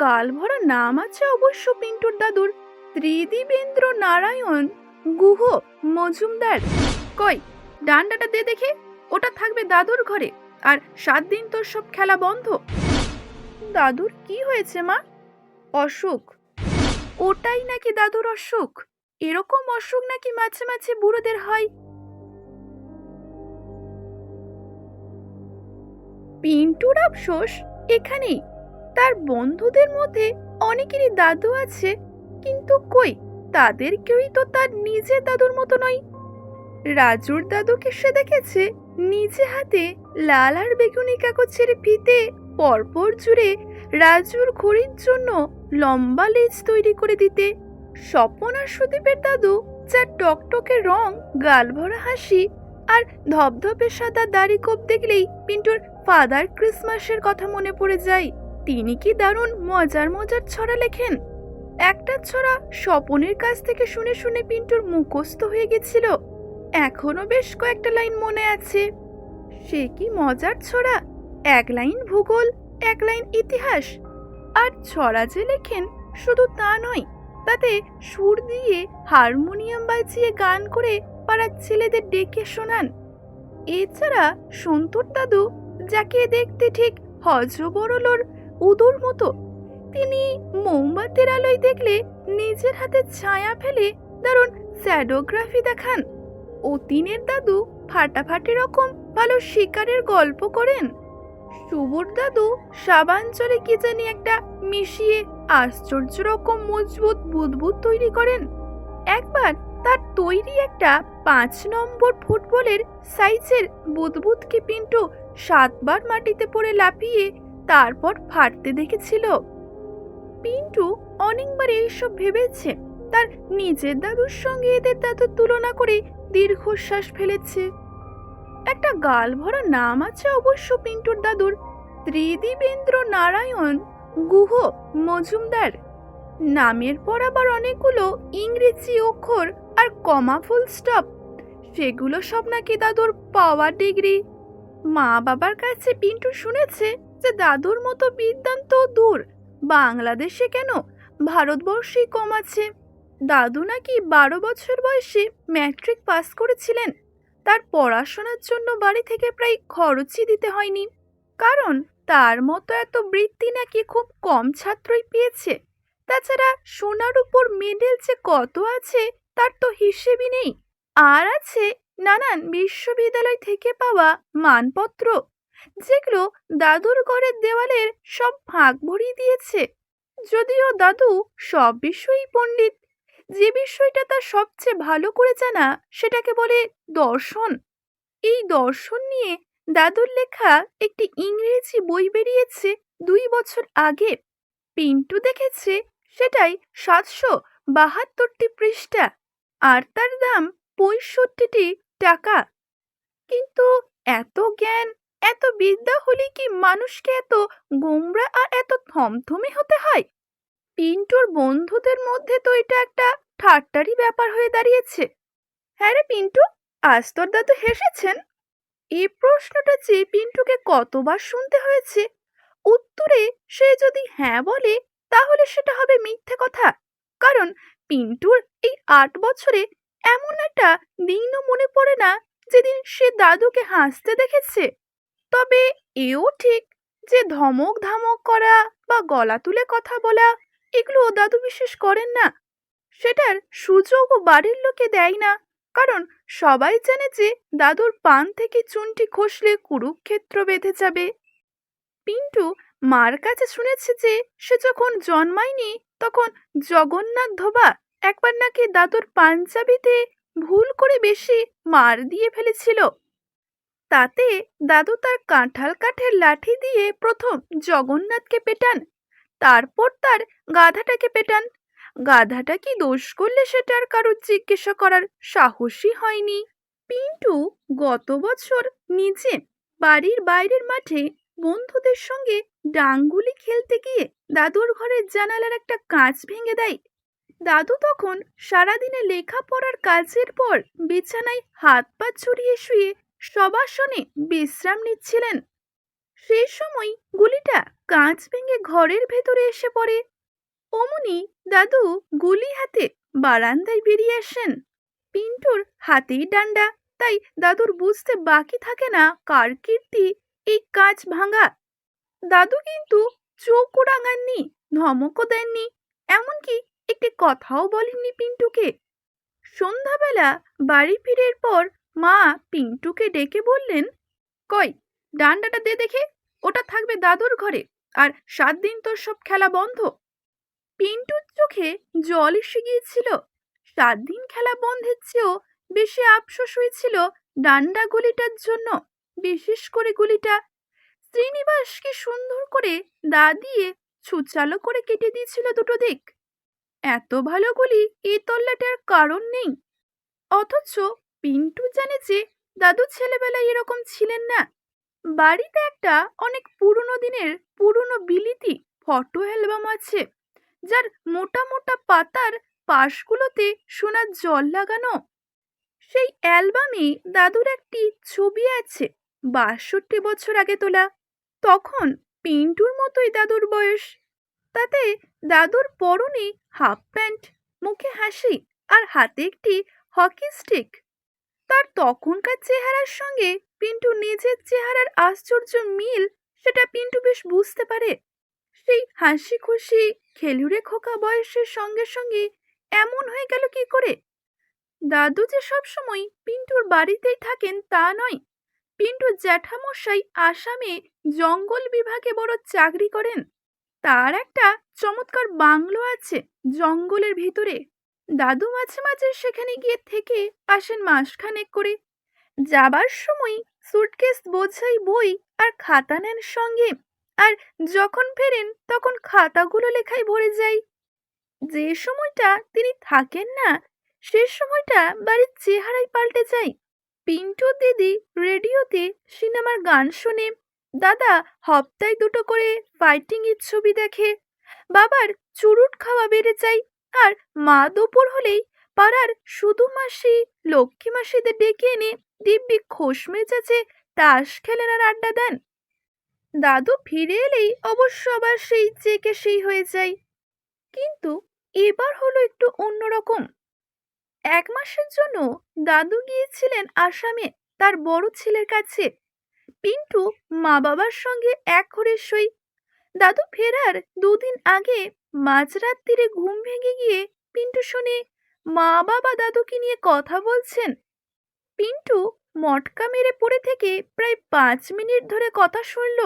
গাল ভরা নাম আছে অবশ্য পিন্টুর দাদুর। ত্রিদিবেন্দ্র নারায়ণ। গুহ, মজুমদার। কই, ডান্ডাটা দে দেখে। ওটা থাকবে দাদুর ঘরে। আর সাত দিন তোর সব খেলা বন্ধ। দাদুর কি হয়েছে মা? অসুখ। ওটাই নাকি দাদুর অসুখ? এরকম অসুখ নাকি মাঝে মাঝে বুড়োদের হয়? পিন্টুর আফসোস? এখানেই। তার বন্ধুদের মধ্যে অনেকেরই দাদু আছে, কিন্তু কই, তাদের কেউই তো তার নিজের দাদুর মতো নয়। রাজুর দাদুকে সে দেখেছে, নিজে হাতে লাল আর বেগুনি কাগজের ফিতে পরপর জুড়ে রাজুর ঘড়ির জন্য লম্বা লেজ তৈরি করে দিতে। স্বপন আর সুদীপের দাদু যার টকটকে রং গাল ভরা হাসি আর ধবধবে সাদা দাড়ি কোপ দেখলেই পিন্টুর ফাদার ক্রিসমাসের কথা মনে পড়ে যায়। তিনি কি দারুণ মজার মজার ছড়া লেখেন? একটা ছড়া স্বপনের কাছ থেকে শুনে শুনে পিন্টুর মুখস্থ হয়ে গেছিল। এখনও বেশ কয়েকটা লাইন মনে আছে। সে কি মজার ছড়া? এক লাইন ভূগোল, এক লাইন ইতিহাস। আর ছড়া যে লেখেন শুধু তা নয়, তাতে সুর দিয়ে হারমোনিয়াম বাজিয়ে গান করে পাড়ার ছেলেদের ডেকে শোনান। এছাড়া সন্তুর দাদু, যাকে দেখতে ঠিক হজবরলোর উদুর মতো। তিনি মোমবাতির আলোয় দেখলে নিজের হাতে ছায়া ফেলে দারুণ স্যাডোগ্রাফি দেখান। অতীনের দাদু ফাটাফাটি রকম ভালো শিকারের গল্প করেন। শুভর দাদু সাবাঞ্চলে কি জানি একটা মিশিয়ে আশ্চর্য রকম মজবুত বুদবুদ তৈরি করেন। একবার তার তৈরি একটা পাঁচ নম্বর ফুটবলের সাইজের বুদবুদকে পিন্টু সাতবার মাটিতে পড়ে লাফিয়ে তারপর ফাটতে দেখেছিল। পিন্টু অনেকবার এইসব ভেবেছে। তার নিজের দাদুর সঙ্গে এদের দাদুর তুলনা করে দীর্ঘশ্বাস ফেলেছে। একটা গাল ভরা নাম আছে অবশ্য পিন্টুর দাদুর। ত্রিদিবেন্দ্র নারায়ণ গুহ মজুমদার। নামের পর আবার অনেকগুলো ইংরেজি অক্ষর আর কমা ফুল স্টপ সেগুলো সব নাকি দাদুর পাওয়ার ডিগ্রি। মা বাবার কাছে পিন্টু শুনেছে যে দাদুর মতো বিদ্যান তো দূর। বাংলাদেশে কেন? ভারতবর্ষেই কম আছে। দাদু নাকি বারো বছর বয়সে ম্যাট্রিক পাস করেছিলেন। তার পড়াশোনার জন্য বাড়ি থেকে প্রায় খরচই দিতে হয়নি। কারণ তার মতো এত বৃত্তি নাকি খুব কম ছাত্রই পেয়েছে। তাছাড়া সোনার উপর মেডেল যে কত আছে, তার তো হিসেবই নেই। আর আছে নানান বিশ্ববিদ্যালয় থেকে পাওয়া মানপত্র। যেগুলো দাদুর ঘরের দেওয়ালের সব ফাঁক ভরিয়ে দিয়েছে। যদিও দাদু সব বিষয়েই পণ্ডিত। যে বিষয়টা তার সবচেয়ে ভালো করে জানা, সেটাকে বলে দর্শন। এই দর্শন নিয়ে দাদুর লেখা একটি ইংরেজি বই বেরিয়েছে দুই বছর আগে। পিন্টু দেখেছে সেটাই সাতশো বাহাত্তরটি পৃষ্ঠা, আর তার দাম পঁয়ষট্টিটি টাকা। কিন্তু এত জ্ঞান এত বিদ্যা হলে কি মানুষকে এত গোমরা আর এত থমথমে হতে হয়? পিন্টুর বন্ধুদের মধ্যে তো এটা একটা ঠাট্টারই ব্যাপার হয়ে দাঁড়িয়েছে। হ্যাঁ রে পিন্টু, আজ তোর দাদু হেসেছেন? এই প্রশ্নটা যে পিন্টুকে কতবার শুনতে হয়েছে, উত্তরে সে যদি হ্যাঁ বলে, তাহলে সেটা হবে মিথ্যে কথা। কারণ পিন্টুর এই আট বছরে এমন একটা দিনও মনে পড়ে না, যেদিন সে দাদুকে হাসতে দেখেছে। তবে এও ঠিক যে ধমক ধামক করা বা গলা তুলে কথা বলা, এগুলো ও দাদু বিশেষ করেন না। সেটার সুযোগও বাড়ির লোকে দেয় না। কারণ সবাই জানে যে দাদুর পান থেকে চুনটি খসলে কুরুক্ষেত্র বেঁধে যাবে। পিন্টু মার কাছে শুনেছে যে সে যখন জন্মায়নি, তখন জগন্নাথ ধোবা একবার নাকি দাদুর পাঞ্জাবিতে ভুল করে বেশি মার দিয়ে ফেলেছিল। তাতে দাদু তার কাঁঠাল কাঠের লাঠি দিয়ে প্রথম জগন্নাথকে পেটান, তারপর তার গাধাটাকে পেটান। গাধাটা কি দোষ করলে সেটা আর কারোর জিজ্ঞাসা করার সাহসই হয়নি। পিন্টু গত বছর নিজে বাড়ির বাইরের মাঠে বন্ধুদের সঙ্গে ডাঙ্গুলি খেলতে গিয়ে দাদুর ঘরের জানালার একটা কাঁচ ভেঙে দেয়। দাদু তখন সারাদিনে লেখাপড়ার কাজের পর বিছানায় হাত পা ছড়িয়ে শুয়ে সবাসনে বিশ্রাম নিচ্ছিলেন। সেই সময় গুলিটা কাঁচ ভেঙে ঘরের ভেতরে এসে পড়ে। অমনি দাদু গুলি হাতে বারান্দায় বেরিয়ে আসেন। পিন্টুর হাতেই ডান্ডা, তাই দাদুর বুঝতে বাকি থাকে না কার কীর্তি এই কাঁচ ভাঙা। দাদু কিন্তু চোখও রাঙাননি ধমকও দেননি, এমনকি একটি কথাও বলেননি পিন্টুকে। সন্ধ্যাবেলা বাড়ি ফিরের পর মা পিন্টুকে ডেকে বললেন, কই, ডান্ডাটা দে দেখে, ওটা থাকবে দাদুর ঘরে, আর সাত দিন তোর সব খেলা বন্ধ। পিন্টুর চোখে জল এসে গিয়েছিল। সাত দিন খেলা বন্ধের চেয়েও বেশি আফসোস হয়েছিল ডান্ডা গুলিটার জন্য, বিশেষ করে গুলিটা। শ্রীনিবাসকে সুন্দর করে দা দিয়ে ছুচালো করে কেটে দিয়েছিল দুটো দিক। এত ভালো গুলি এই তল্লাটার কারণ নেই। অথচ পিন্টু জানে যে দাদু ছেলেবেলায় এরকম ছিলেন না। বাড়িতে একটা অনেক পুরনো দিনের পুরনো বিলিতি ফটো অ্যালবাম আছে, যার মোটা মোটা পাতার পাশগুলোতে সোনার জল লাগানো। সেই অ্যালবামে দাদুর একটি ছবি আছে, বাষট্টি বছর আগে তোলা। তখন পিন্টুর মতোই দাদুর বয়স। তাতে দাদুর পরনে হাফ প্যান্ট, মুখে হাসি আর হাতে একটি হকি স্টিক। তার তখনকার চেহারার সঙ্গে পিন্টু নিজের চেহারার আশ্চর্য মিল সেটা পিন্টু বেশ বুঝতে পারে। সেই হাসি খুশি খেলুড়ে খোকা বয়সের সঙ্গে সঙ্গে এমন হয়ে গেল কি করে? দাদু যে সবসময় পিন্টুর বাড়িতেই থাকেন তা নয়। পিন্টু জ্যাঠামশাই আসামে জঙ্গল বিভাগে বড় চাকরি করেন। তার একটা চমৎকার বাংলো আছে জঙ্গলের ভিতরে। দাদু মাঝে মাঝে সেখানে গিয়ে থেকে আসেন মাসখানেক করে। যাবার সময় সুটকেস বোঝাই বই আর খাতা নেন সঙ্গে, আর যখন ফেরেন তখন খাতাগুলো লেখায় ভরে যায়। যে সময়টা তিনি থাকেন না, সে সময়টা বাড়ির চেহারাই পাল্টে যায়। পিন্টু দিদি রেডিওতে সিনেমার গান শোনে, দাদা হপ্তায় দুটো করে ফাইটিং এর ছবি দেখে, বাবার চুরুট খাওয়া বেড়ে যায় আর মা দুপুর হলেই পাড়ার শুধু মাসি, লক্ষ্মী মাসিদের ডেকে এনে দিব্যি খোশ মেজাজে তাস খেলেন আর আড্ডা দেন। দাদু ফিরে এলেই অবশ্য আবার সেই চেকে সেই হয়ে যায়। কিন্তু এবার হলো একটু অন্যরকম। এক মাসের জন্য দাদু গিয়েছিলেন আসামে তার বড় ছেলের কাছে। পিন্টু মা বাবার সঙ্গে এক ঘরে সই দাদু ফেরার দুদিন আগে মাঝরাত্রিরে ঘুম ভেঙে গিয়ে পিন্টু শুনে মা বাবা দাদুকে নিয়ে কথা বলছেন। পিন্টু মটকা মেরে পড়ে থেকে প্রায় পাঁচ মিনিট ধরে কথা শুনল।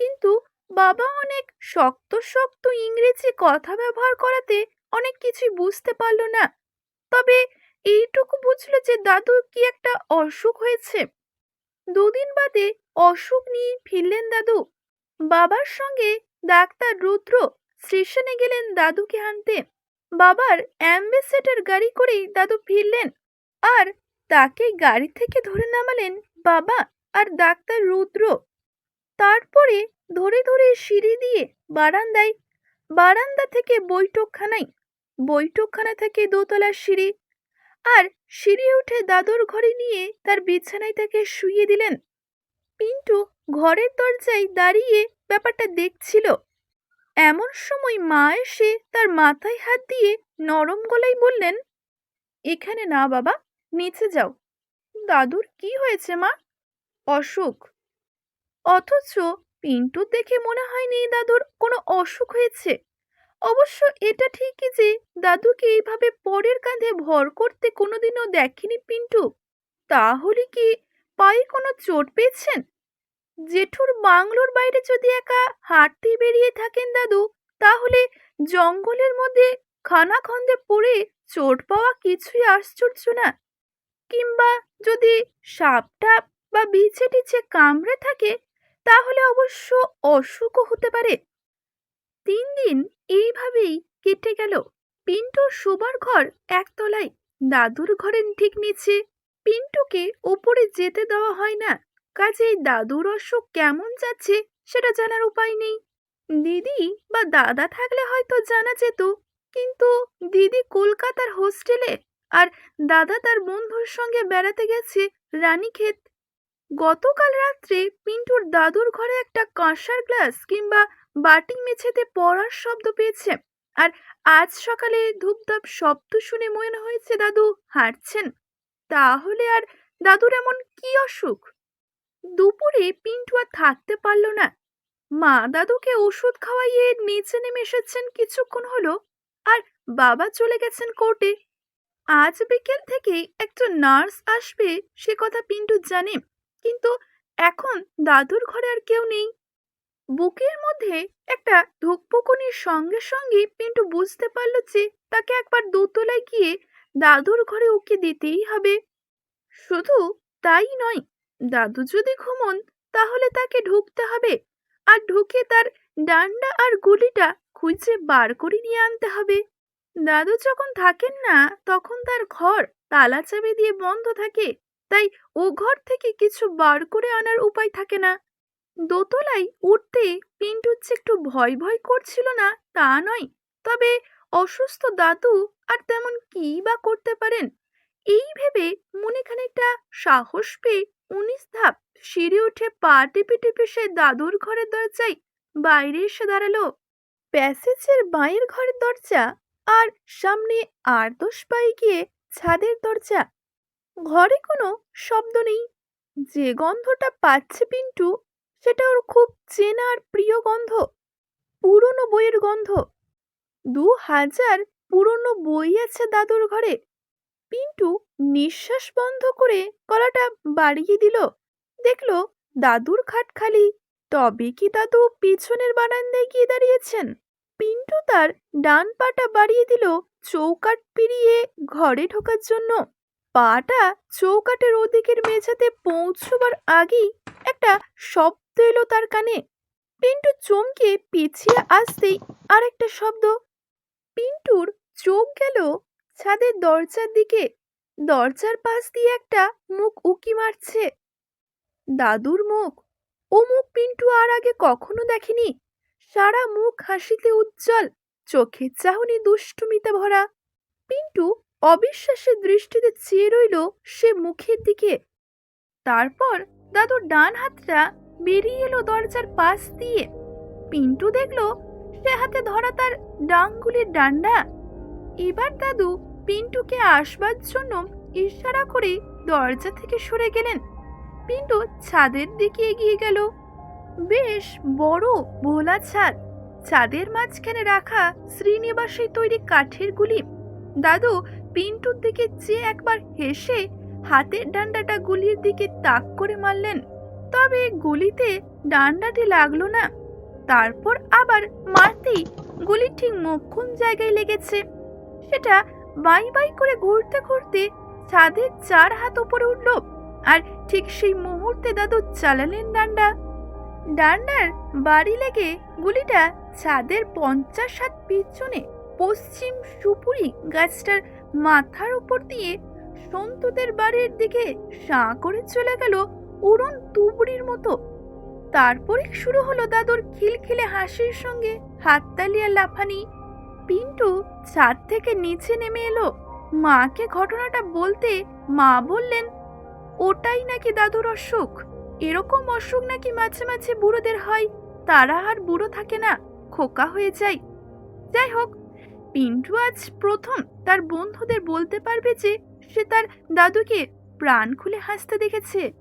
কিন্তু বাবা অনেক শক্ত শক্ত ইংরেজি কথা ব্যবহার করাতে অনেক কিছুই বুঝতে পারল না। তবে এইটুকু বুঝলো যে দাদু কি একটা অসুখ হয়েছে। দুদিন বাদে অসুখ নিয়ে ফিরলেন দাদু। বাবার সঙ্গে ডাক্তার রুদ্র স্টেশনে গেলেন দাদুকে আনতে। বাবার অ্যাম্বাসেডার গাড়ি করেই দাদু ফিরলেন। আর তাকে গাড়ি থেকে ধরে নামালেন বাবা আর ডাক্তার রুদ্র। তারপরে ধরে ধরে সিঁড়ি দিয়ে বারান্দায়, বারান্দা থেকে বৈঠকখানায়, বৈঠকখানা থেকে দোতলার সিঁড়ি। আর সিঁড়ি উঠে দাদুর ঘরে নিয়ে তার বিছানায় তাকে শুইয়ে দিলেন। পিন্টু ঘরের দরজায় দাঁড়িয়ে ব্যাপারটা দেখছিল। এমন সময় মা এসে তার মাথায় হাত দিয়ে নরম গলায় বললেন, এখানে না বাবা, নিচে যাও। দাদুর কি হয়েছে মা? অসুখ। অথচ পিন্টু দেখে মনে হয়নি দাদুর কোনো অসুখ হয়েছে। অবশ্য এটা ঠিকই যে দাদুকে এইভাবে পরের কাঁধে ভর করতে কোনোদিনও দেখেনি পিন্টু। তাহলে কি পায়ে কোনো চোট পেয়েছেন? জেঠুর বাংলোর বাইরে যদি একা হাঁটতে বেরিয়ে থাকেন দাদু, তাহলে জঙ্গলের মধ্যে খানাখন্দে পড়ে চোট পাওয়া কিছুই আশ্চর্য না। কিংবা যদি সাপটা বা বিছে টিছে কামড়ে থাকে, তাহলে অবশ্য অসুখও হতে পারে। তিন দিন এইভাবেই কেটে গেল। পিন্টু শোবার ঘর একতলায়। দাদুর ঘরের ঠিক নিচে পিন্টুকে ওপরে যেতে দেওয়া হয় না। কাজেই দাদুর অসুখ কেমন যাচ্ছে সেটা জানার উপায় নেই। দিদি বা দাদা থাকলে হয়তো জানা যেত, কিন্তু দিদি কলকাতার হোস্টেলে আর দাদা তার বন্ধুর সঙ্গে বেড়াতে গেছে রানীক্ষেত। গতকাল রাত্রে পিন্টুর দাদুর ঘরে একটা কাঁসার গ্লাস কিংবা বাটি মেঝেতে পড়ার শব্দ পেয়েছে আর আজ সকালে ধূপধাপ শব্দ শুনে মনে হয়েছে দাদু হাঁটছেন। তাহলে আর দাদুর এমন কি অসুখ? দুপুরে পিন্টু আর থাকতে পারল না। মা দাদুকে ওষুধ খাওয়াইয়ে নিচে নেমে এসেছেন কিছুক্ষণ হলো আর বাবা চলে গেছেন কোর্টে। আজ বিকেল থেকে একটা নার্স আসবে সে কথা পিন্টু জানে, কিন্তু এখন দাদুর ঘরে আর কেউ নেই। বুকের মধ্যে একটা ধুকপুকুনির সঙ্গে সঙ্গে পিন্টু বুঝতে পারল যে তাকে একবার দোতলায় গিয়ে দাদুর ঘরে ওকে দিতেই হবে। শুধু তাই নয় দাদু যদি ঘুমন, তাহলে তাকে ঢুকতে হবে। আর ঢুকে তার ডান্ডা আর গুলিটা খুঁজে বার করে নিয়ে আনতে হবে। দাদু যখন থাকেন না, তখন তার ঘর তালা চাবি দিয়ে বন্ধ থাকে। তাই ও ঘর থেকে কিছু বার করে আনার উপায় থাকে না। দোতলায় উঠতে পিন্টুর যে একটু ভয় ভয় করছিল না, তা নয়। তবে অসুস্থ দাদু আর তেমন কি বা করতে পারেন? এই ভেবে মনে খানিকটা সাহস পেয়ে উনিশ ধাপ সিঁড়ি উঠে পা টিপে টিপে সে দাদুর ঘরের দরজায় বাইরে এসে দাঁড়াল। প্যাসেজের বাইরের ঘরের দরজা আর সামনে আর দশ পাই গিয়ে ছাদের দরজা। ঘরে কোনো শব্দ নেই। যে গন্ধটা পাচ্ছে পিন্টু, সেটা ওর খুব চেনা আর প্রিয় গন্ধ, পুরনো বইয়ের গন্ধ। দু হাজার পুরনো বই আছে দাদুর ঘরে। পিন্টু নিঃশ্বাস বন্ধ করে গলাটা বাড়িয়ে দিল। দেখল দাদুর খাট খালি। তবে কি দাদু পিছনের বারান্দায় গিয়ে দাঁড়িয়েছেন? পিন্টু তার ডান পাটা বাড়িয়ে দিল চৌকাট পেরিয়ে ঘরে ঢোকার জন্য। পাটা চৌকাটের ওদিকের মেঝেতে পৌঁছবার আগেই একটা শব্দ এলো তার কানে। পিন্টু চমকে পিছিয়ে আসতেই আর একটা শব্দ। পিন্টুর চোখ গেল ছাদের দরজার দিকে, দরজার পাশ দিয়ে একটা মুখ উকি মারছে। দাদুর মুখ। ও মুখ পিন্টু আর আগে কখনো দেখেনি। সারা মুখ হাসিতে উজ্জ্বল, চোখের চাহনি দুষ্টুমিতে ভরা। পিন্টু অবিশ্বাসের দৃষ্টিতে চেয়ে রইল সে মুখের দিকে। তারপর দাদুর ডান হাতটা বেরিয়ে এলো দরজার পাশ দিয়ে। পিন্টু দেখল সে হাতে ধরা তার ডাংগুলির ডান্ডা। এবার দাদু পিন্টুকে আসবার জন্য ইশারা করে দরজা থেকে সরে গেলেন। পিন্টু ছাদের দিকে এগিয়ে গেল। বেশ বড় ভোলা ছাদ। ছাদের মাঝখানে রাখা শ্রীনিবাসে তৈরি কাঠের গুলি। দাদু, পিন্টুর দিকে চেয়ে একবার হেসে হাতের ডান্ডাটা গুলির দিকে তাক করে মারলেন। তবে গুলিতে ডান্ডাটি লাগল না। তারপর আবার মারতেই গুলি ঠিক মোক্ষম জায়গায় লেগেছে। সেটা বাই বাই করে ঘুরতে ঘুরতে ছাদের চার হাত উপরে উঠল, আর ঠিক সেই মুহূর্তে দাদু চালালেন ডান্ডা। ডান্ডার বাড়ি লেগে গুলিটা ছাদের পঞ্চাশ হাত পিছনে পশ্চিম সুপুরি গাছটার মাথার উপর দিয়ে সন্তুদের বাড়ির দিকে সাঁ করে চলে গেল উড়ন তুবড়ির মতো। তারপরে শুরু হলো দাদুর খিলখিলে হাসির সঙ্গে হাততালি আর লাফানি। পিন্টু ছাদ থেকে নিচে নেমে এলো। মাকে ঘটনাটা বলতে মা বললেন, ওটাই নাকি দাদুর অসুখ। এরকম অসুখ নাকি মাঝে মাঝে বুড়োদের হয়। তারা আর বুড়ো থাকে না, খোকা হয়ে যায়। যাই হোক, পিন্টু আজ প্রথম তার বন্ধুদের বলতে পারবে যে সে তার দাদুকে প্রাণ খুলে হাসতে দেখেছে।